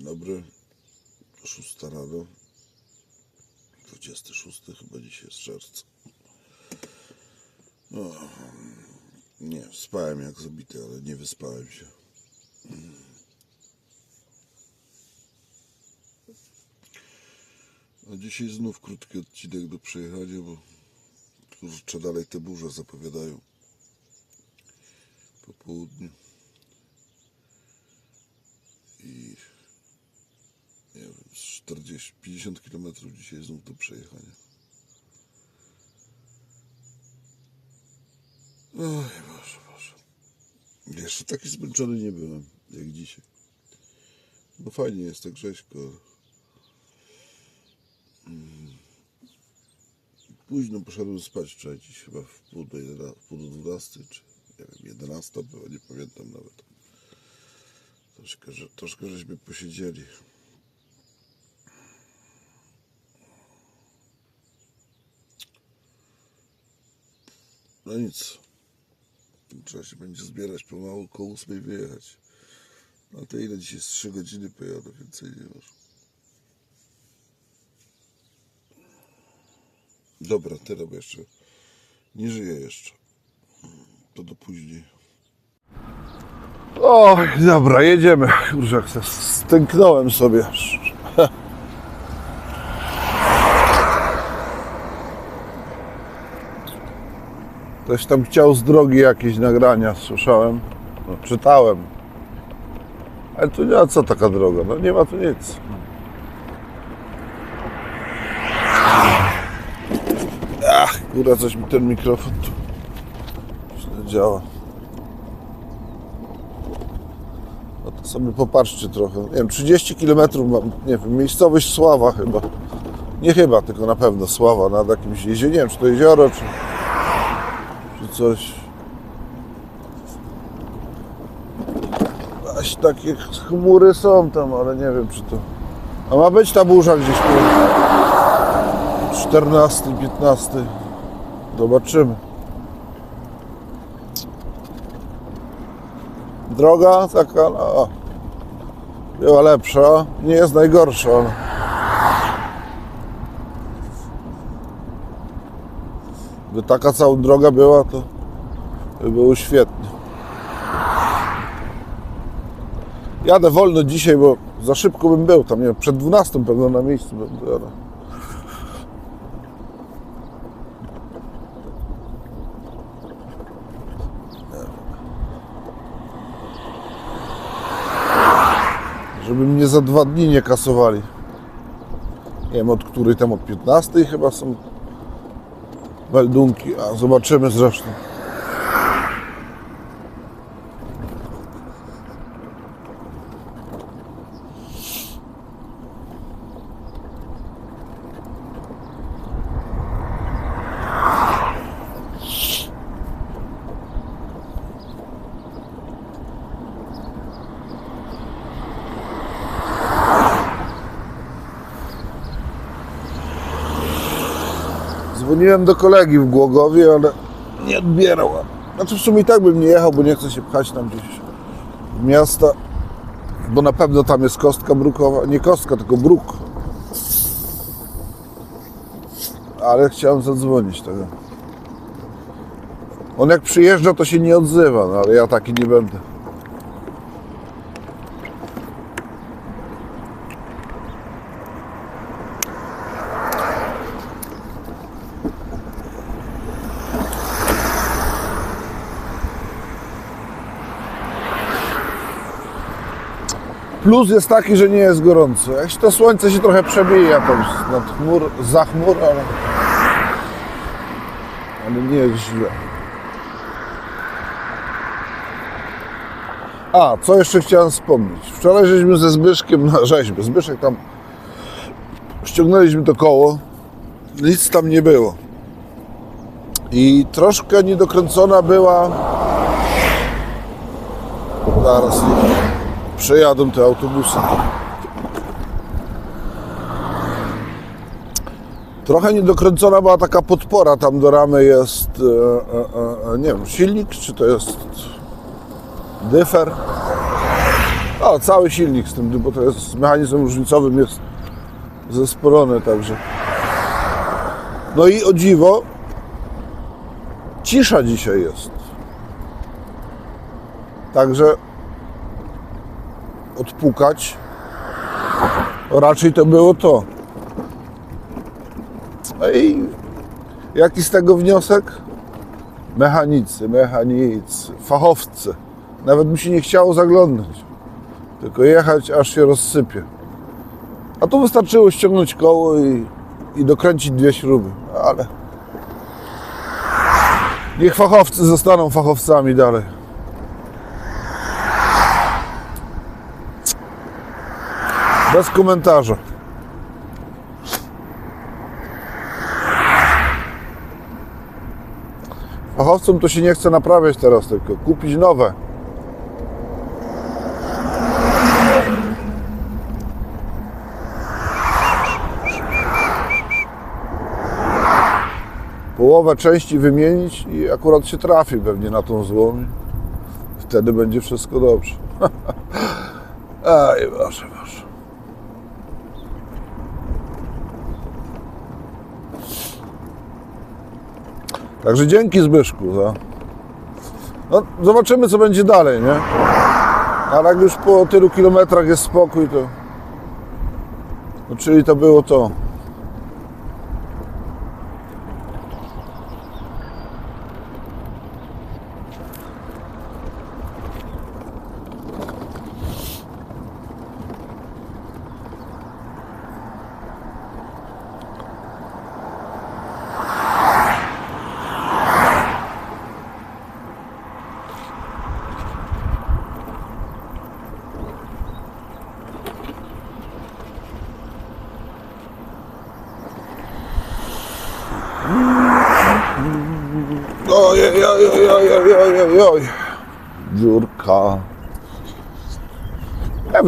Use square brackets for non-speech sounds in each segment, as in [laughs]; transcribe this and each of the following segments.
Dzień dobry. 6 rano. 26 chyba dzisiaj jest czerwca. No, nie, spałem jak zabity, ale nie wyspałem się. A dzisiaj znów krótki odcinek do przejechania, bo kurczę dalej te burze zapowiadają po południu. I nie wiem, z 40, 50 km dzisiaj znów do przejechania. Oj, Boże, Boże. Jeszcze taki zmęczony nie byłem, jak dzisiaj. Bo fajnie jest tak rzeźko. Mm. Późno poszedłem spać wczoraj, dziś chyba w pół do, 11, w pół do 12, czy nie wiem, 11 było, nie pamiętam nawet. Troszkę, że, troszkę żeśmy posiedzieli. No nic. Trzeba się będzie zbierać pomału, koło 8 wyjechać. No to ile dzisiaj? Z 3 godziny pojadę, więcej nie masz. Dobra, tyle, bo jeszcze nie żyję jeszcze. To do później. O, dobra, jedziemy. Kurczę, se stęknąłem sobie. Ktoś tam chciał z drogi jakieś nagrania, słyszałem. No, czytałem. Ale tu nie ma co taka droga, no nie ma tu nic. Ach, kurwa, coś mi ten mikrofon tu źle działa. No to sobie popatrzcie trochę. Nie wiem, 30 km mam, nie wiem, miejscowość Sława chyba. Nie chyba, tylko na pewno Sława nad jakimś jeziorem. Nie wiem, czy to jezioro, czy, coś. Aś takie chmury są tam, ale nie wiem, czy to... A ma być ta burza gdzieś tu. 14, 15. Zobaczymy. Droga taka, była lepsza, nie jest najgorsza. ale- Taka cała droga była, to by było świetnie. Jadę wolno dzisiaj, bo za szybko bym był tam, nie wiem, przed 12 pewno na miejscu będę. Żeby mnie za dwa dni nie kasowali. Nie wiem od której tam, od 15 chyba są meldunki, a zobaczymy zresztą. Dzwoniłem do kolegi w Głogowie, ale nie odbierał. Znaczy w sumie i tak bym nie jechał, bo nie chcę się pchać tam gdzieś w miasta, bo na pewno tam jest kostka brukowa, nie kostka, tylko bruk. Ale chciałem zadzwonić tego. On jak przyjeżdża, to się nie odzywa, no ale ja taki nie będę. Plus jest taki, że nie jest gorąco. Jak się to słońce się trochę przebija tam nad chmur, za chmur, ale, ale nie jest źle. A, co jeszcze chciałem wspomnieć. Wczoraj żeśmy ze Zbyszkiem na rzeźbę. Zbyszek tam ściągnęliśmy to koło. Nic tam nie było. I troszkę niedokręcona była. Zaraz przejadą te autobusy. Trochę niedokręcona była taka podpora, tam do ramy jest, e, e, e, nie wiem, silnik, czy to jest dyfer. O, cały silnik z tym, bo to jest z mechanizmem różnicowym jest zesporony także. No i o dziwo, cisza dzisiaj jest. Także odpukać raczej to było to. No i jaki z tego wniosek? Mechanicy, mechanicy, fachowcy. Nawet mi się nie chciało zaglądać. Tylko jechać, aż się rozsypie. A tu wystarczyło ściągnąć koło i, i dokręcić dwie śruby. Ale niech fachowcy zostaną fachowcami dalej. Bez komentarza. Fachowcom to się nie chce naprawiać teraz, tylko kupić nowe. Połowę części wymienić i akurat się trafi pewnie na tą złą. Wtedy będzie wszystko dobrze. [laughs] Aj, Boże, Boże. Także dzięki Zbyszku za... No, zobaczymy, co będzie dalej, nie? Ale jak już po tylu kilometrach jest spokój, to... No, czyli to było to.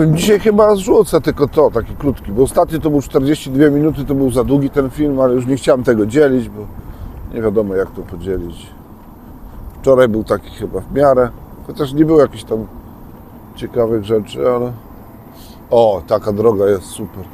Dzisiaj chyba zrzucę tylko to, taki krótki, bo ostatnio to był 42 minuty, to był za długi ten film, ale już nie chciałem tego dzielić, bo nie wiadomo jak to podzielić. Wczoraj był taki chyba w miarę, chociaż nie było jakichś tam ciekawych rzeczy, ale... O, taka droga jest super.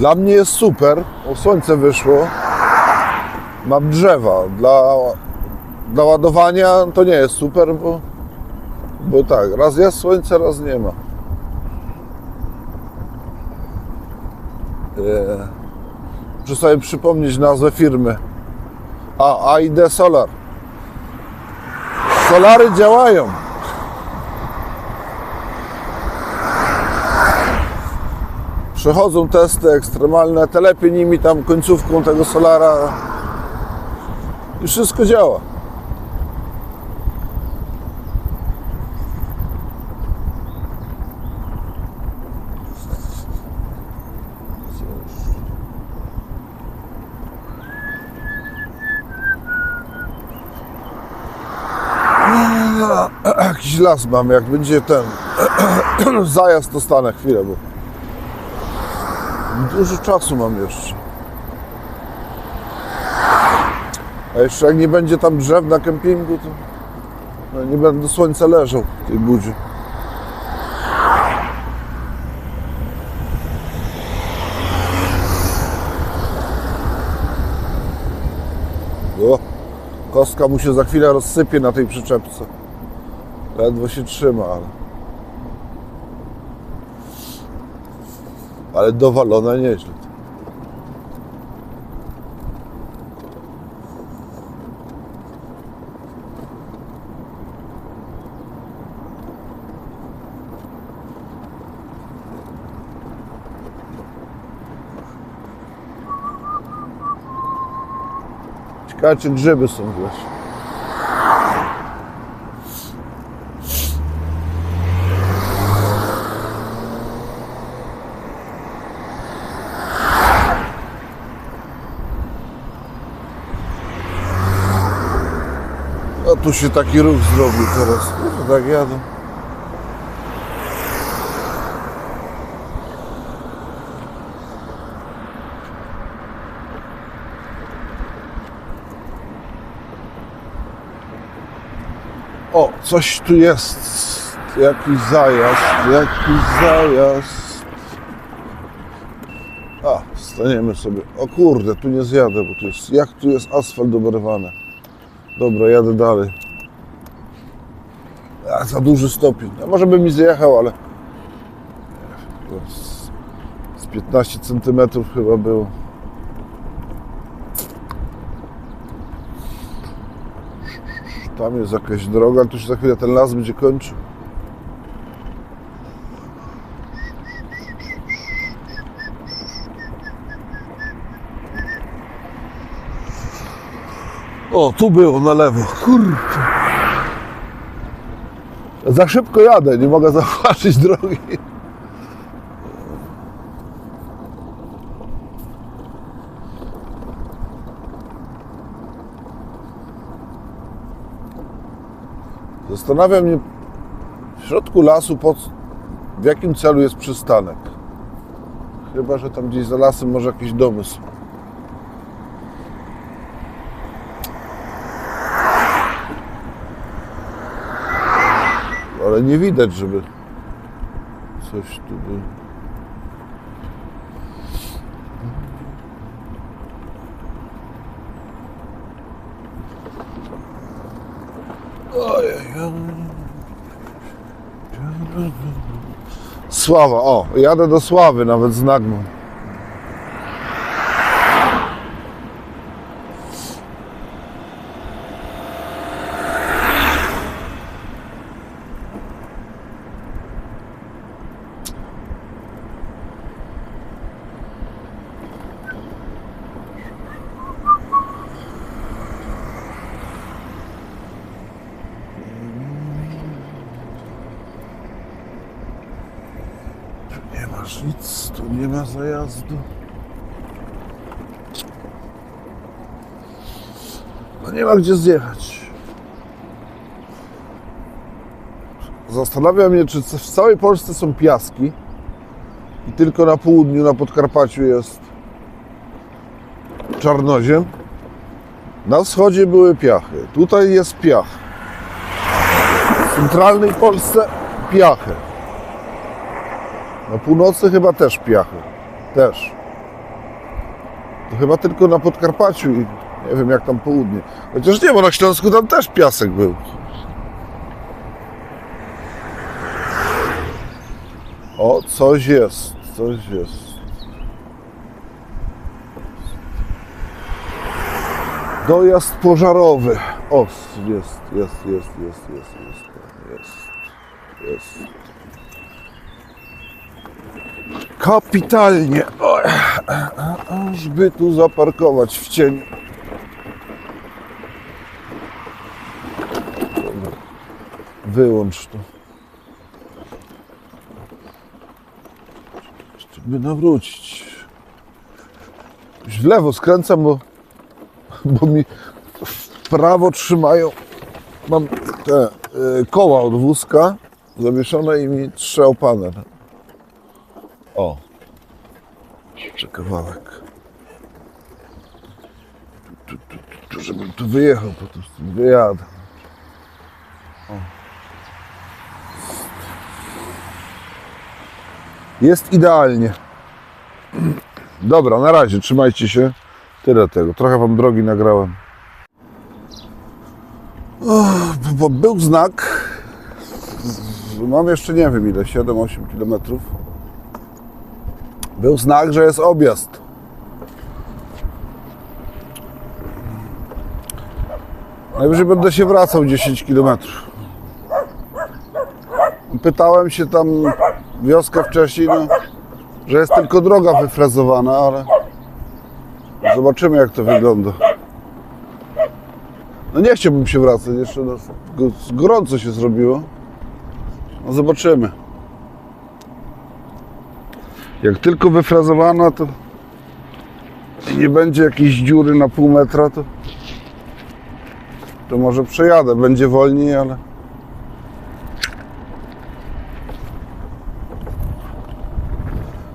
Dla mnie jest super, o słońce wyszło. Mam drzewa. Dla, dla ładowania to nie jest super, bo, bo tak, raz jest słońce, raz nie ma. Eee, Muszę sobie przypomnieć nazwę firmy. A, AID Solar. Solary działają. Przechodzą testy ekstremalne, telepie nimi tam końcówką tego solara i wszystko działa. [clears throat] Jakiś las mam, jak będzie ten [clears throat] zajazd, to stanę chwilę, bo Dużo czasu mam jeszcze. A jeszcze jak nie będzie tam drzew na kempingu, to no, nie będę słońca leżał w tej budzie. O, kostka mu się za chwilę rozsypie na tej przyczepce. Ledwo się trzyma, ale... ale dowalona nieźle. Ciekawe, czy grzyby są w tu się taki ruch zrobił teraz. No, tak jadę. O, coś tu jest. Jakiś zajazd, jakiś zajazd. A, staniemy sobie. O kurde, tu nie zjadę, bo tu jest. Jak tu jest asfalt oberwany. Dobra, jadę dalej. A, za duży stopień. A może bym mi zjechał, ale. Z, z 15 cm chyba było. Tam jest jakaś droga, ale tu się za chwilę ten las będzie kończył. O, tu było na lewo. Kurczę. Za szybko jadę, nie mogę [laughs] zauważyć drogi. Zastanawia mnie w środku lasu po, c- w jakim celu jest przystanek. Chyba, że tam gdzieś za lasem może jakiś domysł. Ale nie widać, żeby coś tu było. Sława, o, jadę do Sławy nawet z Nagmą. Tu nie masz ma zajazdu. No nie ma gdzie zjechać. Zastanawia mnie, czy w całej Polsce są piaski i tylko na południu, na Podkarpaciu jest czarnoziem. Na wschodzie były piachy. Tutaj jest piach. W centralnej Polsce piachy. Na północy chyba też piachy. Też. To chyba tylko na Podkarpaciu i nie wiem jak tam południe. Chociaż nie, bo na Śląsku tam też piasek był. O, coś jest, coś jest. Dojazd pożarowy. O, jest, jest, jest, jest, jest, jest, jest, jest. Kapitalnie. Oj, Żeby tu zaparkować w cieniu. Wyłącz to. By nawrócić. Już w lewo skręcam, bo, bo mi w prawo trzymają. Mam te y, koła od wózka zawieszone i mi trzał panel. O. Jeszcze kawałek. Tu, tu, tu, tu, żebym tu wyjechał po prostu. Wyjadę. O. Jest idealnie. Dobra, na razie, trzymajcie się. Tyle tego. Trochę wam drogi nagrałem. O, był znak. Mam jeszcze nie wiem ile, 7-8 kilometrów był znak, że jest objazd. Najwyżej będę się wracał 10 km. Pytałem się tam wioskę wcześniej, no, że jest tylko droga wyfrezowana, ale zobaczymy jak to wygląda. No nie chciałbym się wracać, jeszcze go- gorąco się zrobiło. No zobaczymy. Jak tylko wyfrazowana, to nie będzie jakiejś dziury na pół metra, to, to może przejadę. Będzie wolniej, ale.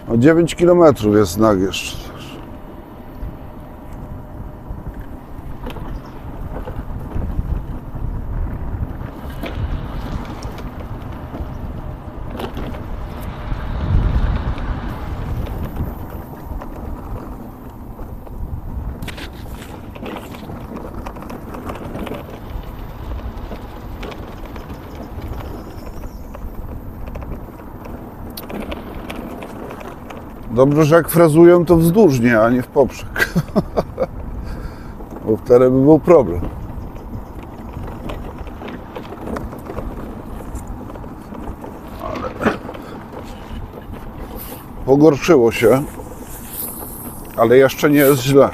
No 9 km jest znak jeszcze. Dobrze, że jak frezują, to wzdłużnie, a nie w poprzek. [laughs] Bo wtedy by był problem. Ale... Pogorszyło się, ale jeszcze nie jest źle.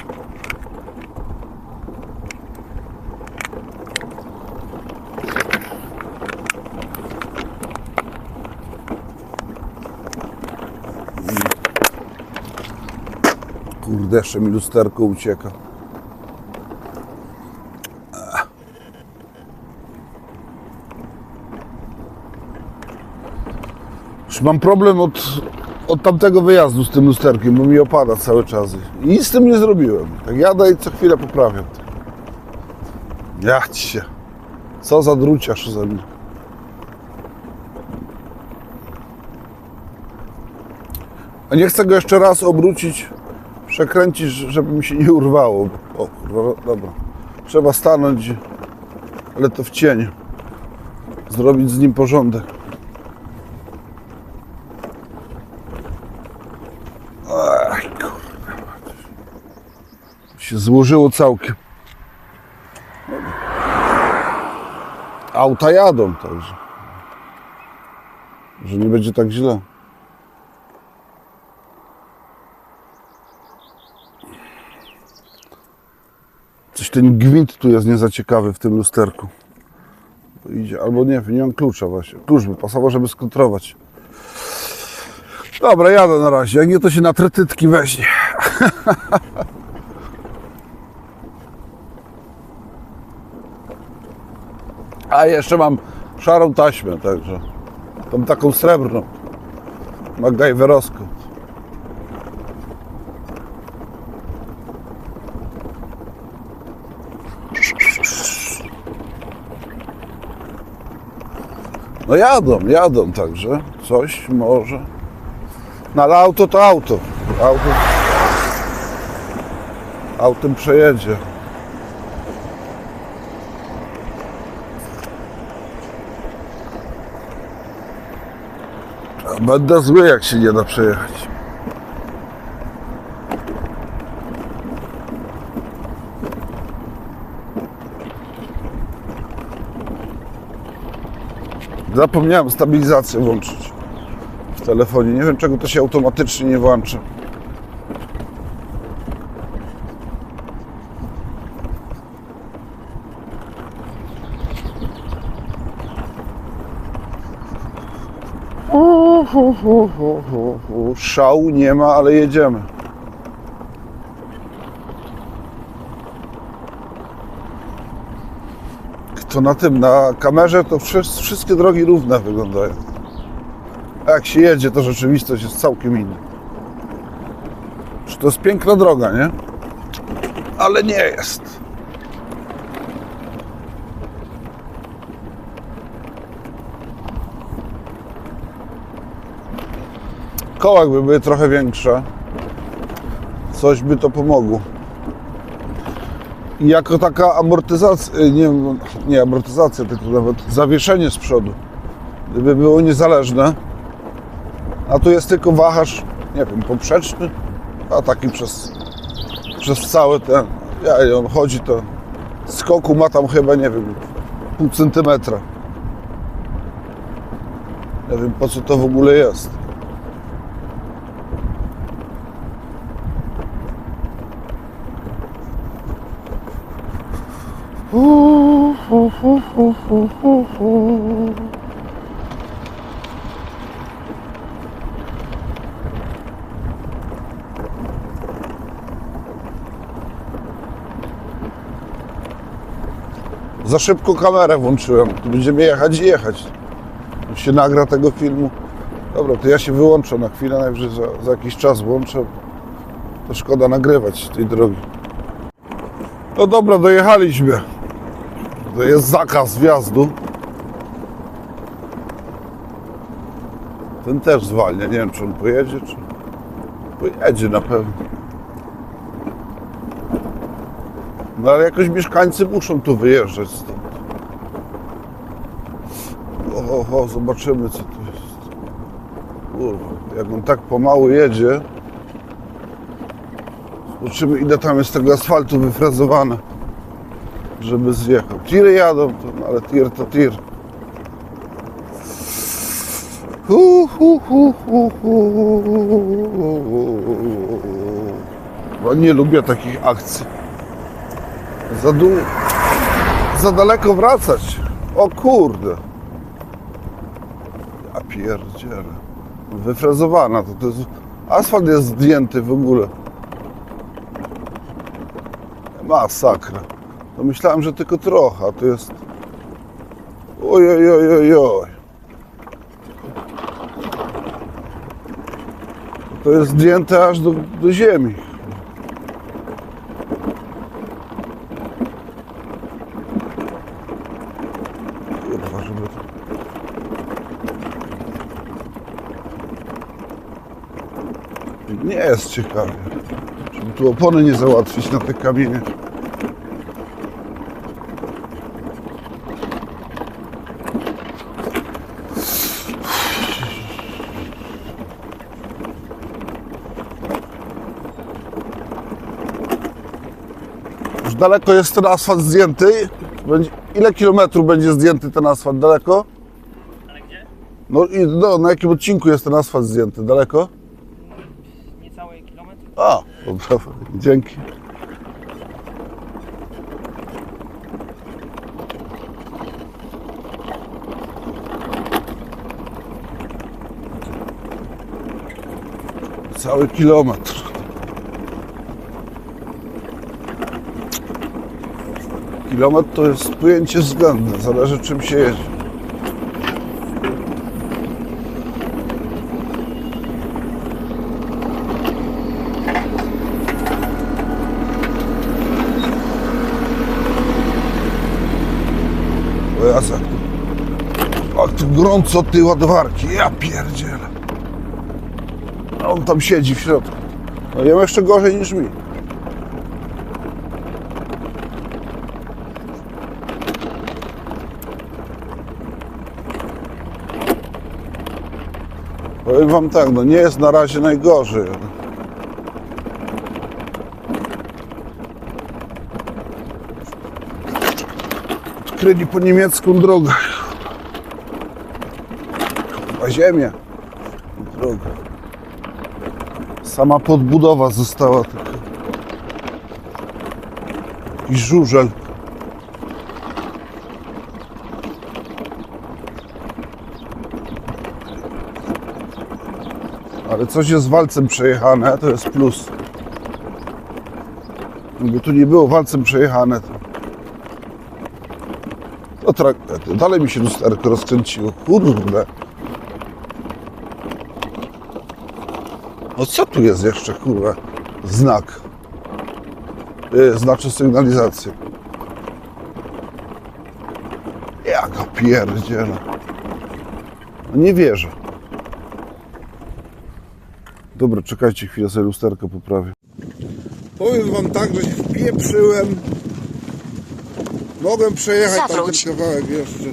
Kurde, jeszcze mi lusterko ucieka. Już mam problem od, od tamtego wyjazdu z tym lusterkiem, bo mi opada cały czas. I nic z tym nie zrobiłem. Tak jadę i co chwilę poprawiam. Ja ci się. Co za druciarz ze mnie. A nie chcę go jeszcze raz obrócić, przekręcić, żeby mi się nie urwało. O kurwa, no dobra. Trzeba stanąć, ale to w cień. Zrobić z nim porządek. Ach, kurwa. Się złożyło całkiem. Auta jadą, także. Że nie będzie tak źle. Ten gwint tu jest nie za ciekawy w tym lusterku. Idzie, albo nie, nie mam klucza właśnie. Klucz by pasował, żeby skontrować. Dobra, jadę na razie. Jak nie, to się na tretytki weźmie. [laughs] A jeszcze mam szarą taśmę, także tą taką srebrną. MacGyverowską. No jadą, jadą także. Coś może. No ale auto to auto. Auto. Autem przejedzie. Będę zły, jak się nie da przejechać. Zapomniałem stabilizację włączyć w telefonie. Nie wiem, czego to się automatycznie nie włącza. Szału nie ma, ale jedziemy. To na tym, na kamerze to wszy- wszystkie drogi równe wyglądają. A jak się jedzie, to rzeczywistość jest całkiem inna. Czy to jest piękna droga, nie? Ale nie jest. Koła jakby były trochę większe, coś by to pomogło. Jako taka amortyzacja, y, nie, nie amortyzacja, tylko nawet zawieszenie z przodu, gdyby było niezależne, a tu jest tylko wahacz, nie wiem, poprzeczny, a taki przez, przez cały ten, ja, on chodzi to, skoku ma tam chyba, nie wiem, pół centymetra. Nie wiem, po co to w ogóle jest. Za szybko kamerę włączyłem. Tu będziemy jechać i jechać. Już się nagra tego filmu. Dobra, to ja się wyłączę na chwilę, najwyżej za, za jakiś czas włączę. To szkoda nagrywać tej drogi. No dobra, dojechaliśmy. To jest zakaz wjazdu. Ten też zwalnia. Nie wiem, czy on pojedzie, czy... Pojedzie na pewno. No ale jakoś mieszkańcy muszą tu wyjeżdżać stąd. O, o, o, zobaczymy co tu jest. Kurwa, jak on tak pomału jedzie, Zobaczymy ile tam jest tego asfaltu wyfrazowane, żeby zjechał. Tiry jadą, ale tir to tir. Bo nie lubię takich akcji. Za dół, za daleko wracać. O kurde. Ja pierdzielę. Wyfrezowana to, to jest... Asfalt jest zdjęty w ogóle. Masakra. No myślałem, że tylko trochę, a to jest... Oj, oj, oj, oj, oj. To jest zdjęte aż do, do ziemi. To... Nie jest ciekawie. Żeby tu opony nie załatwić na te kamienie. Daleko jest ten asfalt zdjęty. Ile kilometrów będzie zdjęty ten asfalt? Daleko? Ale gdzie? No i no, na jakim odcinku jest ten asfalt zdjęty? Daleko? Niecały kilometr? A, dobra, dzięki. Cały kilometr. Kilometr to jest pojęcie względne, zależy czym się jedzie. O jasa. Jak tu gorąco tej ładowarki, ja pierdzielę. A on tam siedzi w środku. No jemu jeszcze gorzej niż mi. Powiem wam tak, no nie jest na razie najgorzej. Odkryli po niemiecką drogę. Chyba ziemię. Drogę. Sama podbudowa została tylko. I żużel. Ale coś jest walcem przejechane, to jest plus. Gdyby tu nie było walcem przejechane, to... Trak- dalej mi się lusterko rozkręciło. Kurde. No co tu jest jeszcze, kurwa? Znak. Znaczy sygnalizację. Jaka pierdziela. No nie wierzę. Dobra, czekajcie chwilę, sobie lusterko poprawię. Powiem wam tak, że się wpieprzyłem. Mogłem przejechać tam ten Zawróć. kawałek jeszcze.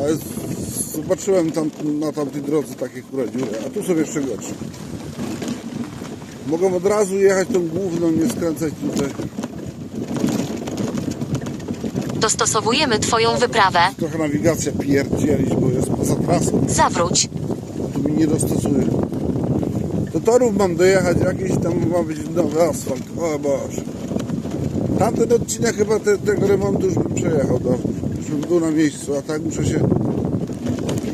Ale zobaczyłem tam na tamtej drodze takie kurwa dziury, a tu sobie przegoczę. Mogę od razu jechać tą główną, nie skręcać tutaj. Dostosowujemy Twoją wyprawę. Trochę nawigacja pierdzielić, bo jest poza trasą. Zawróć. Nie dostosuje. Do torów mam dojechać jakiś, tam ma być nowy asfalt. O Boże. Tamten odcinek chyba te, tego remontu już bym przejechał dawno. Już bym był na miejscu, a tak muszę się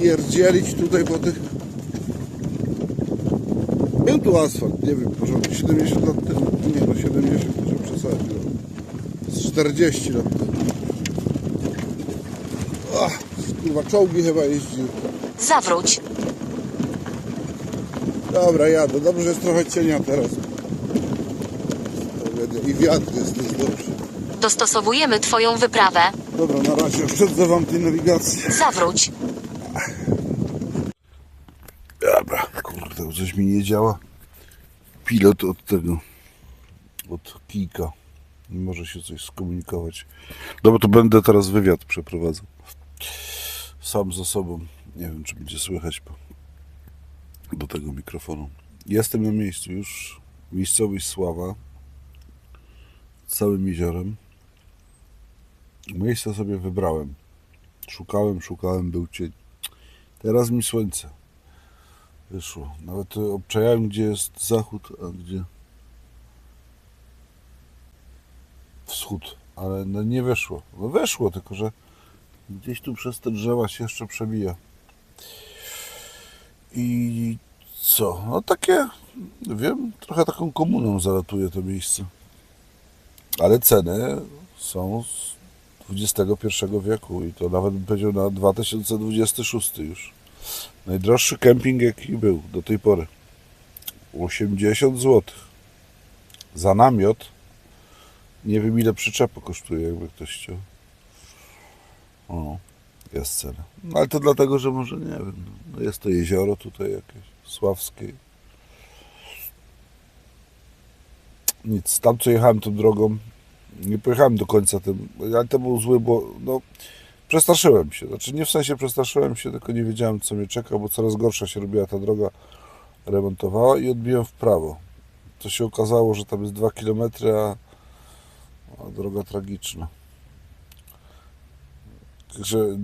pierdzielić tutaj po tych... Był tu asfalt, nie wiem, porządku 70 lat temu. Nie no, 70 może przesadzić. no. Z 40 lat temu. Ach, kurwa, czołgi chyba jeździły. Zawróć. Dobra, jadę. Dobrze, że jest trochę cienia teraz. I wiatr jest, jest dobrze. Dostosowujemy Twoją wyprawę. Dobra, na razie oszczędzę wam tej nawigacji. Zawróć. Dobra, kurde, coś mi nie działa. Pilot od tego, od kijka. Nie może się coś skomunikować. Dobra, to będę teraz wywiad przeprowadzał. Sam ze sobą. Nie wiem, czy będzie słychać po, do tego mikrofonu. Jestem na miejscu już. Miejscowość Sława. Całym jeziorem. Miejsce sobie wybrałem. Szukałem, szukałem, był cień. Teraz mi słońce wyszło. Nawet obczajałem, gdzie jest zachód, a gdzie wschód. Ale no nie weszło. No weszło, tylko że gdzieś tu przez te drzewa się jeszcze przebija. I co? No takie, wiem, trochę taką komuną zalatuje to miejsce. Ale ceny są z XXI wieku i to nawet bym powiedział na 2026 już. Najdroższy kemping jaki był do tej pory. 80 zł. Za namiot. Nie wiem ile przyczepa kosztuje, jakby ktoś chciał. O, cena. No ale to dlatego, że może nie wiem. No jest to jezioro tutaj jakieś sławskie. Nic, tam co jechałem tą drogą, nie pojechałem do końca tym, ale to był zły, bo no, przestraszyłem się. Znaczy nie w sensie przestraszyłem się, tylko nie wiedziałem co mnie czeka, bo coraz gorsza się robiła ta droga, remontowała i odbiłem w prawo. To się okazało, że tam jest 2 km, a, a droga tragiczna. Także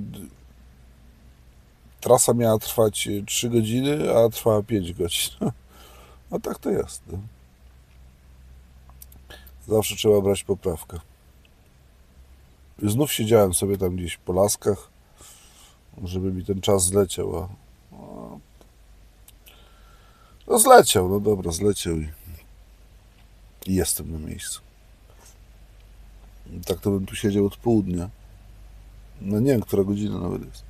trasa miała trwać 3 godziny, a trwała 5 godzin. [laughs] No tak to jest. No. Zawsze trzeba brać poprawkę. Znów siedziałem sobie tam gdzieś po laskach, żeby mi ten czas zleciał. A, no zleciał, no dobra, zleciał i, i jestem na miejscu. Tak to bym tu siedział od południa. No nie wiem, która godzina nawet jest.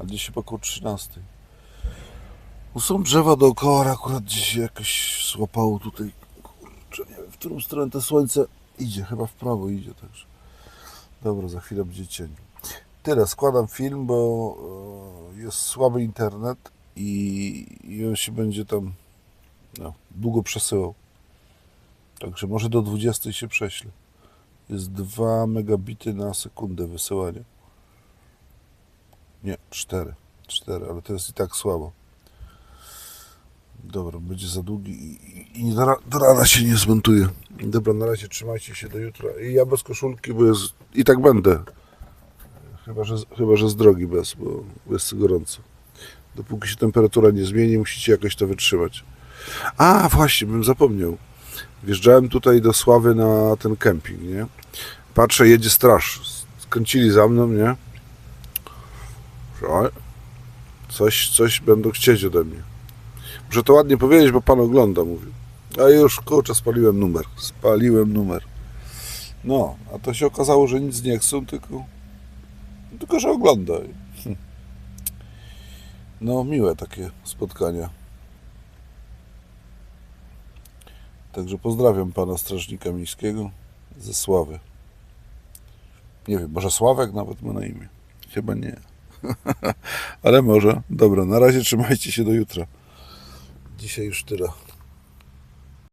A gdzieś chyba około 13. No są drzewa dookoła, ale akurat gdzieś jakoś złapało tutaj. Kurczę, nie wiem, w którą stronę to słońce idzie. Chyba w prawo idzie także. Dobra, za chwilę będzie cień. Tyle, składam film, bo e, jest słaby internet i, on się będzie tam no, długo przesyłał. Także może do 20 się prześle. Jest 2 megabity na sekundę wysyłanie. Nie, 4. 4, ale to jest i tak słabo. Dobra, będzie za długi i, i, i do, ra- do rana się nie zmontuje. Dobra, na razie trzymajcie się do jutra. I ja bez koszulki, bo jest, i tak będę. Chyba że, chyba, że z drogi bez, bo jest gorąco. Dopóki się temperatura nie zmieni, musicie jakoś to wytrzymać. A, właśnie, bym zapomniał. Wjeżdżałem tutaj do Sławy na ten kemping, nie? Patrzę, jedzie straż. Skręcili za mną, nie? Coś, coś będą chcieć ode mnie. Muszę to ładnie powiedzieć, bo pan ogląda, mówił. A już, kurczę, spaliłem numer. Spaliłem numer. No, a to się okazało, że nic nie chcą, tylko, tylko że ogląda. Hm. No, miłe takie spotkania. Także pozdrawiam pana strażnika miejskiego ze Sławy. Nie wiem, może Sławek nawet ma na imię. Chyba nie. [laughs] Ale może. Dobra, na razie trzymajcie się do jutra. Dzisiaj już tyle.